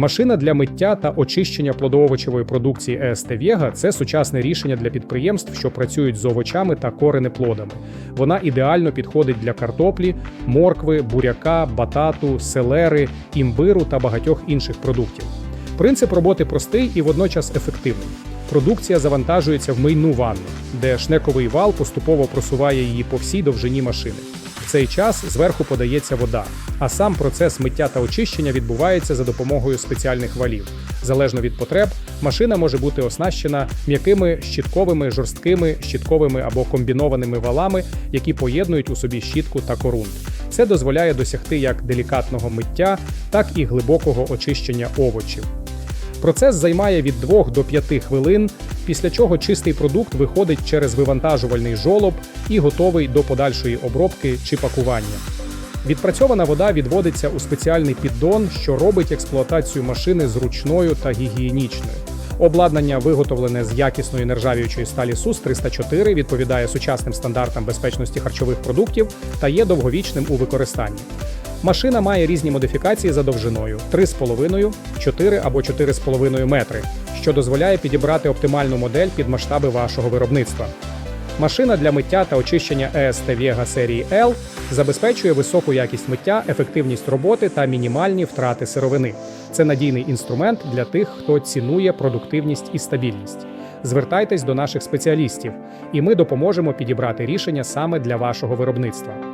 Машина для миття та очищення плодоовочевої продукції EST Vega – це сучасне рішення для підприємств, що працюють з овочами та коренеплодами. Вона ідеально підходить для картоплі, моркви, буряка, батату, селери, імбиру та багатьох інших продуктів. Принцип роботи простий і водночас ефективний. Продукція завантажується в мийну ванну, де шнековий вал поступово просуває її по всій довжині машини. Цей час зверху подається вода, а сам процес миття та очищення відбувається за допомогою спеціальних валів. Залежно від потреб, машина може бути оснащена м'якими щітковими, жорсткими, щітковими або комбінованими валами, які поєднують у собі щітку та корунт. Це дозволяє досягти як делікатного миття, так і глибокого очищення овочів. Процес займає від 2 до 5 хвилин, після чого чистий продукт виходить через вивантажувальний жолоб і готовий до подальшої обробки чи пакування. Відпрацьована вода відводиться у спеціальний піддон, що робить експлуатацію машини зручною та гігієнічною. Обладнання, виготовлене з якісної нержавіючої сталі СУС 304, відповідає сучасним стандартам безпечності харчових продуктів та є довговічним у використанні. Машина має різні модифікації за довжиною 3,5, 4 або 4,5 метри, що дозволяє підібрати оптимальну модель під масштаби вашого виробництва. Машина для миття та очищення EST Vega серії L забезпечує високу якість миття, ефективність роботи та мінімальні втрати сировини. Це надійний інструмент для тих, хто цінує продуктивність і стабільність. Звертайтесь до наших спеціалістів, і ми допоможемо підібрати рішення саме для вашого виробництва.